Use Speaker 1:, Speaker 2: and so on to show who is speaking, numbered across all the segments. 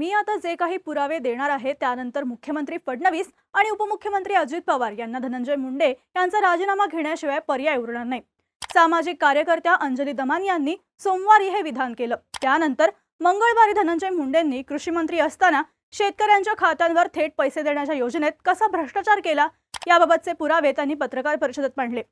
Speaker 1: मी आता जे काही पुरावे देणार आहे त्यानंतर मुख्यमंत्री फडणवीस आणि उपमुख्यमंत्री अजित पवार यांना धनंजय मुंडे यांचा राजीनामा घेण्याशिवाय पर्याय उरणार नाही. सामाजिक कार्यकर्त्या अंजली दमान यांनी सोमवारी हे विधान केलं. त्यानंतर मंगळवारी धनंजय मुंडेंनी कृषी मंत्री असताना शेतकऱ्यांच्या खात्यांवर थेट पैसे देण्याच्या योजनेत कसा भ्रष्टाचार केला याबाबतचे पुरावे त्यांनी पत्रकार परिषदेत मांडले.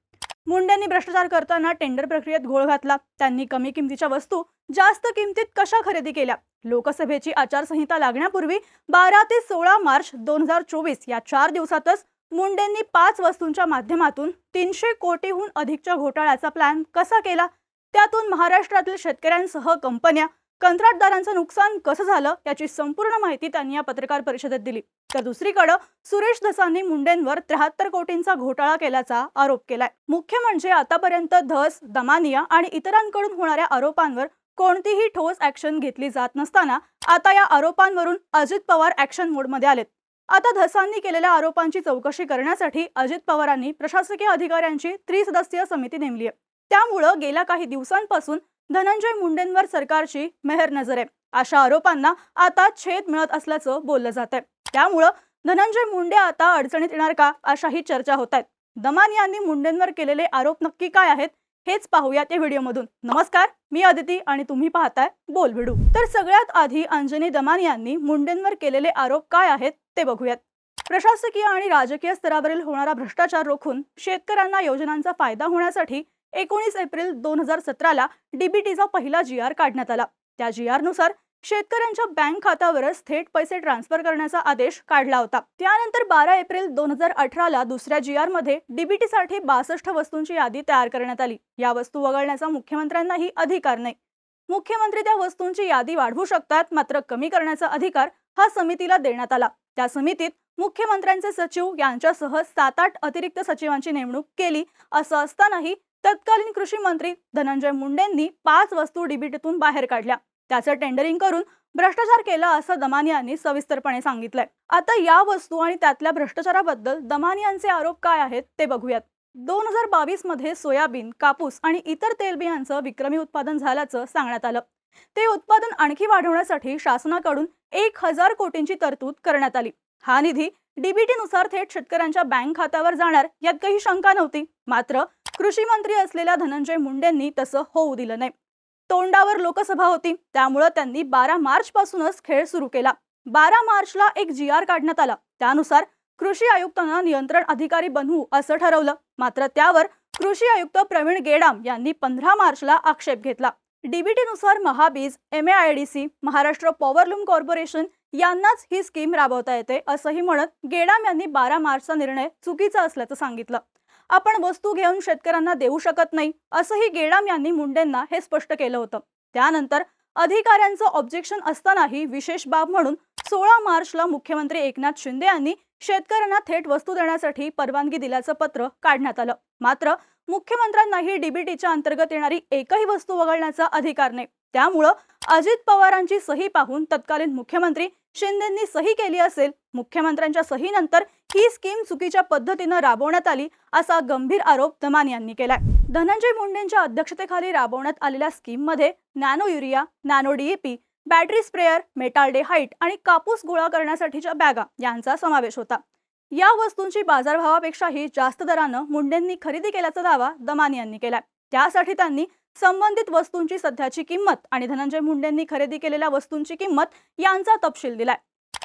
Speaker 1: मुंडेंनी भ्रष्टाचार करताना टेंडर प्रक्रियेत घोळ घातला. त्यांनी कमी किमतीच्या वस्तू जास्त किमतीत कशा खरेदी केल्या? लोकसभेची आचारसंहिता लागण्यापूर्वी बारा ते सोळा मार्च दोन हजार चोवीस या चार दिवसातच मुंडेंनी पाच वस्तूंच्या माध्यमातून तीनशे कोटीहून अधिकच्या घोटाळ्याचा प्लॅन कसा केला? त्यातून महाराष्ट्रातील शेतकऱ्यांसह कंपन्या कंत्राटदारांचं नुकसान कसं झालं याची संपूर्ण माहिती त्यांनी या पत्रकार परिषदेत दिली. तर दुसरीकडे सुरेश धसांनी मुंडेंवर त्र्याहत्तर कोटींचा घोटाळा केल्याचा आरोप केलाय. मुख्य म्हणजे आतापर्यंत धस दमानिया आणि इतरांकडून होणाऱ्या आरोपांवर कोणतीही ठोस ऍक्शन घेतली जात नसताना आता या आरोपांवरून अजित पवार ऍक्शन मोडमध्ये आलेत. आता धसांनी केलेल्या आरोपांची चौकशी करण्यासाठी अजित पवारांनी प्रशासकीय अधिकाऱ्यांची त्रिसदस्यीय समिती नेमली आहे. त्यामुळं गेल्या काही दिवसांपासून धनंजय मुंडेंवर सरकारची मेहर नजर. आहे अशा आरोपांना आता छेद मिळत असल्याचं बोललं जात आहे त्यामुळं धनंजय मुंडे आता अडचणीत येणार का अशाही चर्चा होत आहेत दमान यांनी मुंडेंवर केलेले आरोप नक्की काय आहेत हेच पाहूयात या व्हिडिओमधून. नमस्कार मी अदिती आणि तुम्ही पाहताय बोल भिडू तर सगळ्यात आधी अंजनी दमान यांनी मुंडेंवर केलेले आरोप काय आहेत ते बघूयात. प्रशासकीय आणि राजकीय स्तरावरील होणारा भ्रष्टाचार रोखून शेतकऱ्यांना योजनांचा फायदा होण्यासाठी एकोणीस एप्रिल दोन हजार सतराला डीबीटीचा पहिला जी आर काढण्यात आला. त्या जी आरनुसार शेतकऱ्यांच्या बँक खात्यावरच थेट पैसे ट्रान्सफर करण्याचा आदेश काढला होता. त्यानंतर बारा एप्रिल दोन हजार अठराला दुसऱ्या जी आरमध्ये डीबीटीसाठी बासष्ट वस्तूंची यादी तयार करण्यात आली. या वस्तू वगळण्याचा मुख्यमंत्र्यांनाही अधिकार नाही. मुख्यमंत्री त्या वस्तूंची यादी वाढवू शकतात मात्र कमी करण्याचा अधिकार हा समितीला देण्यात आला. त्या समितीत मुख्यमंत्र्यांचे सचिव यांच्यासह सात आठ अतिरिक्त सचिवांची नेमणूक केली. असं असतानाही तत्कालीन कृषी मंत्री धनंजय मुंडेंनी पाच वस्तू डीबीटीतून बाहेर काढल्या. त्याचं टेंडरिंग करून भ्रष्टाचार केला असं दमानी यांनी सविस्तरपणे सांगितलंय. आता या वस्तू आणि त्यातल्या भ्रष्टाचाराबद्दल दमानी यांचे आरोप काय आहेत ते बघूयात. दोन हजार बावीसमध्ये सोयाबीन कापूस आणि इतर तेलबियांचं विक्रमी उत्पादन झाल्याचं सांगण्यात आलं. ते उत्पादन आणखी वाढवण्यासाठी शासनाकडून एक हजार कोटींची तरतूद करण्यात आली. हा निधी डीबीटी नुसार थेट शेतकऱ्यांच्या बँक खात्यावर जाणार यात काही शंका नव्हती. मात्र कृषी मंत्री असलेल्या धनंजय मुंडेंनी तसं होऊ दिलं नाही. तोंडावर लोकसभा होती त्यामुळं त्यांनी बारा मार्च पासूनच खेळ सुरू केला. बारा मार्चला एक जी आर काढण्यात आला. त्यानुसार कृषी आयुक्तांना नियंत्रण अधिकारी बनवू असं ठरवलं. मात्र त्यावर कृषी आयुक्त प्रवीण गेडाम यांनी पंधरा मार्चला आक्षेप घेतला. डीबीटी नुसार Mahabeej M I D C Maharashtra powerloom corporation यांनाच ही स्कीम राबवता येते असंही म्हणत गेडाम यांनी बारा मार्चचा निर्णय चुकीचा असल्याचं सांगितलं. आपण वस्तू घेऊन शेतकऱ्यांना देऊ शकत नाही असंही गेडाम यांनी मुंडेंना हे स्पष्ट केलं होतं. त्यानंतर अधिकाऱ्यांचं ऑब्जेक्शन असतानाही विशेष बाब म्हणून सोळा मार्चला मुख्यमंत्री एकनाथ शिंदे यांनी शेतकऱ्यांना थेट वस्तू देण्यासाठी परवानगी दिल्याचं पत्र काढण्यात आलं. मात्र मुख्यमंत्र्यांनाही डीबीटीच्या अंतर्गत येणारी एकही वस्तू वगळण्याचा अधिकार नाही. त्यामुळं अजित पवारांची सही पाहून तत्कालीन मुख्यमंत्री शिंदेंनी सही केली असेल मुख्यमंत्र्यांच्या सहीनंतर ही स्कीम चुकीच्या पद्धतीनं राबवण्यात आली असा गंभीर आरोप दमान यांनी केलाय. धनंजय मुंडेंच्या अध्यक्षतेखाली राबवण्यात आलेल्या स्कीममध्ये nano urea nano DAP battery sprayer metaldehyde आणि कापूस गोळा करण्यासाठीच्या बॅगा यांचा समावेश होता. या वस्तूंची बाजारभावापेक्षाही जास्त दरानं मुंडेंनी खरेदी केल्याचा दावा दमान यांनी केलाय. त्यासाठी त्यांनी संबंधित वस्तूंची सध्याची किंमत आणि धनंजय मुंडेंनी खरेदी केलेल्या वस्तूंची किंमत यांचा तपशील दिलाय.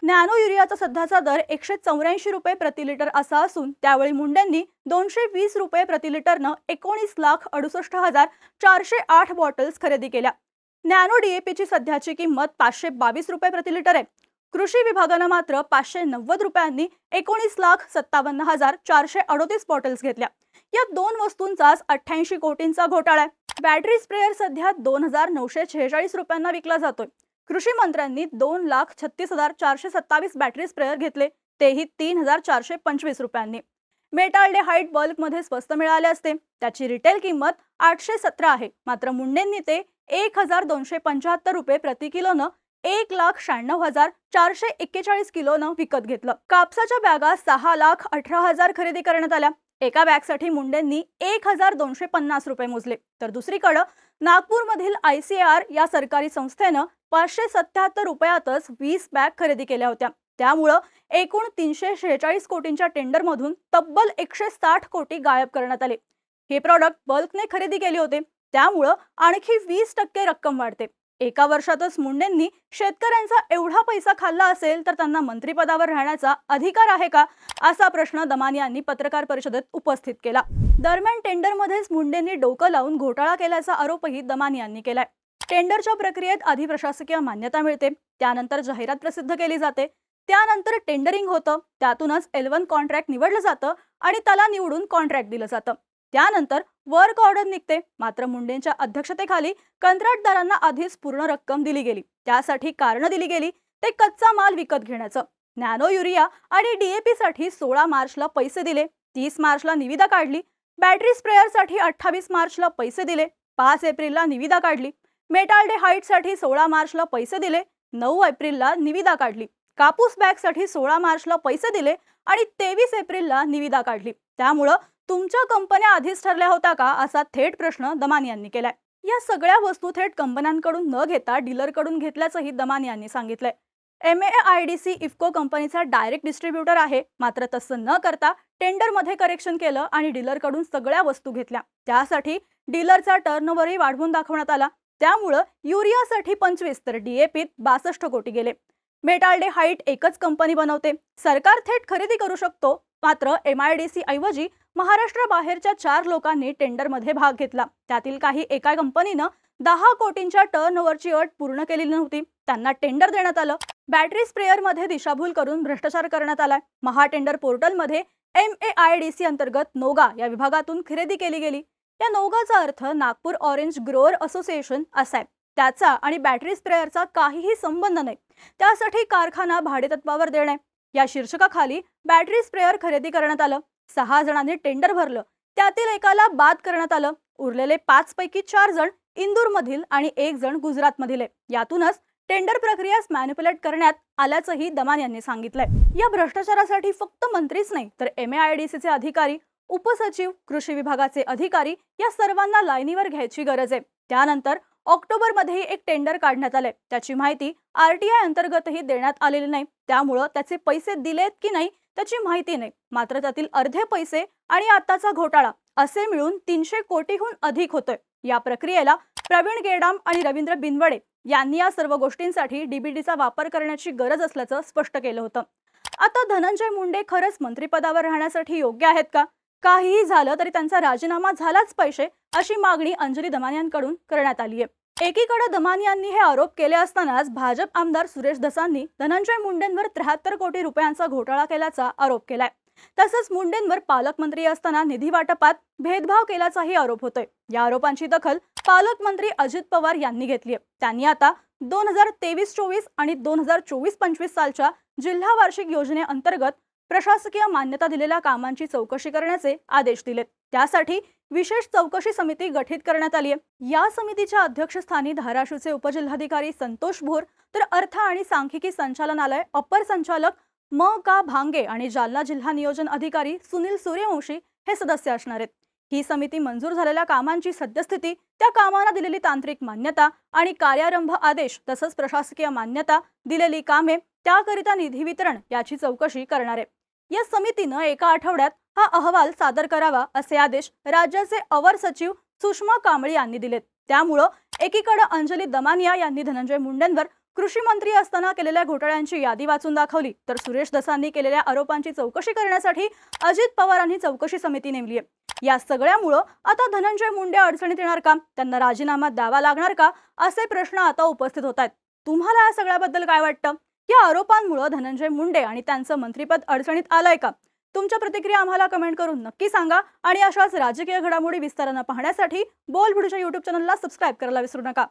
Speaker 1: नॅनो युरियाचा सध्याचा दर एकशे चौऱ्याऐंशी रुपये प्रति लिटर असा असून त्यावेळी मुंडेंनी दोनशे वीस रुपये प्रति लिटरनं एकोणीस लाख अडुसष्ट हजार चारशे आठ बॉटल्स खरेदी केल्या. नॅनो डीएपीची सध्याची किंमत पाचशे बावीस रुपये प्रति लिटर आहे. कृषी विभागानं मात्र पाचशे नव्वद रुपयांनी एकोणीस लाख सत्तावन्न हजार चारशे अडोतीस बॉटल्स घेतल्या. या दोन वस्तूंचाच अठ्ठ्याऐंशी कोटींचा घोटाळा आहे. बॅटरी स्प्रेअर सध्या दोन हजार नऊशे शेहेचाळीस रुपयांना विकला जातोय. कृषी मंत्र्यांनी दोन लाख छत्तीस हजार चारशे सत्तावीस बॅटरी स्प्रेअर घेतले. तेही तीन हजार चारशे पंचवीस रुपयांनी. मेटाल डे हाईट बल्कमध्ये स्वस्त मिळाले असते. त्याची रिटेल किंमत आठशे सतरा आहे. मात्र मुंडेंनी ते एक हजार दोनशे पंच्याहत्तर रुपये प्रति किलोनं एक लाख शहाण्णव हजार चारशे एक्केचाळीस किलोनं विकत घेतलं. कापसाच्या बॅगा सहा लाख अठरा हजार खरेदी करण्यात आल्या. एका बॅगसाठी मुंडेंनी एक हजार दोनशे पन्नास रुपये मोजले. तर दुसरीकडं नागपूरमधील आय सी आर या सरकारी संस्थेनं पाचशे सत्याहत्तर रुपयातच वीस बॅग खरेदी केल्या होत्या. त्यामुळं एकूण तीनशे शेहेचाळीस कोटींच्या टेंडरमधून तब्बल एकशे साठ कोटी गायब करण्यात आले. हे प्रॉडक्ट बल्कने खरेदी केले होते. त्यामुळं आणखी वीस टक्के रक्कम वाढते. एका वर्षातच मुंडेंनी शेतकऱ्यांचा एवढा पैसा खाल्ला असेल तर त्यांना मंत्रिपदावर राहण्याचा अधिकार आहे का? असा प्रश्न दमानी यांनी पत्रकार परिषदेत उपस्थित केला. दरम्यान टेंडरमध्येच मुंडेंनी डोकं लावून घोटाळा केल्याचा आरोपही दमानी यांनी केलाय. टेंडरच्या प्रक्रियेत आधी प्रशासकीय मान्यता मिळते. त्यानंतर जाहिरात प्रसिद्ध केली जाते. त्यानंतर टेंडरिंग होतं. त्यातूनच एल कॉन्ट्रॅक्ट निवडलं जातं आणि त्याला निवडून कॉन्ट्रॅक्ट दिलं जातं. त्यानंतर वर्क ऑर्डर निघते. मात्र मुंडेंच्या अध्यक्षतेखाली कंत्राटदारांना आधीच पूर्ण रक्कम दिली गेली. त्यासाठी कारण दिली गेली. ते कच्चा माल विकत घेण्याचं. नॅनो युरिया आणि डीएपी साठी सोळा मार्चला पैसे दिले. तीस मार्चला निविदा काढली. बॅटरी स्प्रेअरसाठी अठ्ठावीस मार्चला पैसे दिले. पाच एप्रिलला निविदा काढली. मेटाल्डे साठी सोळा मार्चला पैसे दिले. नऊ एप्रिलला निविदा काढली. कापूस बॅगसाठी सोळा मार्चला पैसे दिले आणि तेवीस एप्रिलला निविदा काढली. त्यामुळं तुमच्या कंपन्या आधीच ठरल्या होत्या का? असा थेट प्रश्न दमान यांनी केलाय. या सगळ्या वस्तू थेट कंपन्यांकडून न घेता डीलरकडून घेतल्याचंही दमान यांनी सांगितलंय. M A I D C IFFCO कंपनीचा डायरेक्ट डिस्ट्रीब्युटर आहे. मात्र तसं न करता टेंडरमध्ये करेक्शन केलं आणि डीलरकडून सगळ्या वस्तू घेतल्या. त्यासाठी डीलरचा टर्नओव्हरही वाढवून दाखवण्यात आला. त्यामुळं युरियासाठी पंचवीस तर डीएपीत बासष्ट कोटी गेले. मेटाल्डे हाईट एकच कंपनी बनवते. सरकार थेट खरेदी करू शकतो. मात्र एम आय डी सी ऐवजी महाराष्ट्राबाहेरच्या चार लोकांनी टेंडरमध्ये भाग घेतला. त्यातील काही एका कंपनीनं दहा कोटींच्या टर्न ओव्हरची अट पूर्ण केली नव्हती. त्यांना टेंडर देण्यात आलं. बॅटरी स्प्रेअरमध्ये दिशाभूल करून भ्रष्टाचार करण्यात आलाय. Mahatender पोर्टलमध्ये M A I D C अंतर्गत नोगा या विभागातून खरेदी केली गेली. या नौगाचा अर्थ नागपूर ऑरेंज ग्रोअर असोसिएशन असा आहे त्याचा आणि बॅटरी स्प्रेअरचा काहीही संबंध नाही. त्यासाठी कारखाना भाडेतत्वावर देणे या शीर्षकाखाली बॅटरी स्प्रेअर खरेदी करण्यात आलं. सहा जणांनी टेंडर भरलं. त्यातील एकाला बाद करण्यात आलं. उरलेले पाच पैकी चार जण इंदूरमधील आणि एक जण गुजरातमधील. आहे यातूनच टेंडर प्रक्रियास मॅन्युप्युलेट करण्यात आल्याचंही दमान यांनी सांगितलंय. या भ्रष्टाचारासाठी फक्त मंत्रीच नाही तर एम ए आय डी सीचे अधिकारी उपसचिव कृषी विभागाचे अधिकारी या सर्वांना लाईनीवर घ्यायची गरज आहे. त्यानंतर ऑक्टोबरमध्येही एक टेंडर काढण्यात आले त्याची माहिती आरटीआय अंतर्गतही देण्यात आलेली नाही. त्यामुळं त्याचे पैसे दिलेत की नाही त्याची माहिती नाही. मात्र त्यातील अर्धे पैसे आणि आताचा घोटाळा असे मिळून तीनशे कोटीहून अधिक होतोय. या प्रक्रियेला प्रवीण गेडाम आणि रवींद्र बिनवडे यांनी या सर्व गोष्टींसाठी डीबीडीचा वापर करण्याची गरज असल्याचं स्पष्ट केलं होतं. आता धनंजय मुंडे खरंच मंत्रिपदावर राहण्यासाठी योग्य आहेत का? काहीही झालं तरी त्यांचा राजीनामा झालाच पाहिजे अशी मागणी अंजली दमानियांकडून करण्यात आली आहे. एकीकडे दमानियांनी हे आरोप केले असतानाच भाजप आमदार सुरेश दसांनी धनंजय मुंडेंवर त्र्याहत्तर कोटी रुपयांचा घोटाळा केल्याचा आरोप केलाय. तसंच मुंडेंवर पालकमंत्री असताना निधी वाटपात भेदभाव केल्याचाही आरोप होतोय. या आरोपांची दखल पालकमंत्री अजित पवार यांनी घेतली आहे त्यांनी आता दोन हजार तेवीस चोवीस आणि दोन हजार चोवीस पंचवीस सालच्या जिल्हा वार्षिक योजनेअंतर्गत प्रशासकीय मान्यता दिलेल्या कामांची चौकशी करण्याचे आदेश दिलेत. त्यासाठी विशेष चौकशी समिती गठीत करण्यात आली आहे. या समितीच्या अध्यक्षस्थानी धाराशिवचे उपजिल्हाधिकारी संतोष भोर तर अर्थ आणि सांख्यिकी संचालनालय अपर संचालक म का भांगे आणि जालना जिल्हा नियोजन अधिकारी सुनील सूर्यवंशी हे सदस्य असणार आहेत. ही समिती मंजूर झालेल्या कामांची सद्यस्थिती त्या कामांना दिलेली तांत्रिक मान्यता आणि कार्यारंभ आदेश तसंच प्रशासकीय मान्यता दिलेली कामे त्याकरिता निधी वितरण याची चौकशी करणार आहे. या समितीनं एका आठवड्यात हा अहवाल सादर करावा असे आदेश राज्याचे अवर सचिव सुषमा कांबळी यांनी दिलेत. त्यामुळं एकीकडे अंजली दमानिया यांनी धनंजय मुंडेंवर कृषी मंत्री असताना केलेल्या घोटाळ्यांची यादी वाचून दाखवली तर सुरेश दसांनी केलेल्या आरोपांची चौकशी करण्यासाठी अजित पवारांनी चौकशी समिती नेमली आहे. या सगळ्यामुळं आता धनंजय मुंडे अडचणीत येणार का? त्यांना राजीनामा द्यावा लागणार का? असे प्रश्न आता उपस्थित होत आहेत. तुम्हाला या सगळ्याबद्दल काय वाटतं? या आरोपांमुळे धनंजय मुंडे आणि त्यांचं मंत्रीपद अडचणीत आलंय का? तुमच्या प्रतिक्रिया आम्हाला कमेंट करून नक्की सांगा आणि अशाच राजकीय घडामोडी विस्तारानं पाहण्यासाठी बोल भुडूच्या युट्यूब चॅनलला सबस्क्राईब करायला विसरू नका.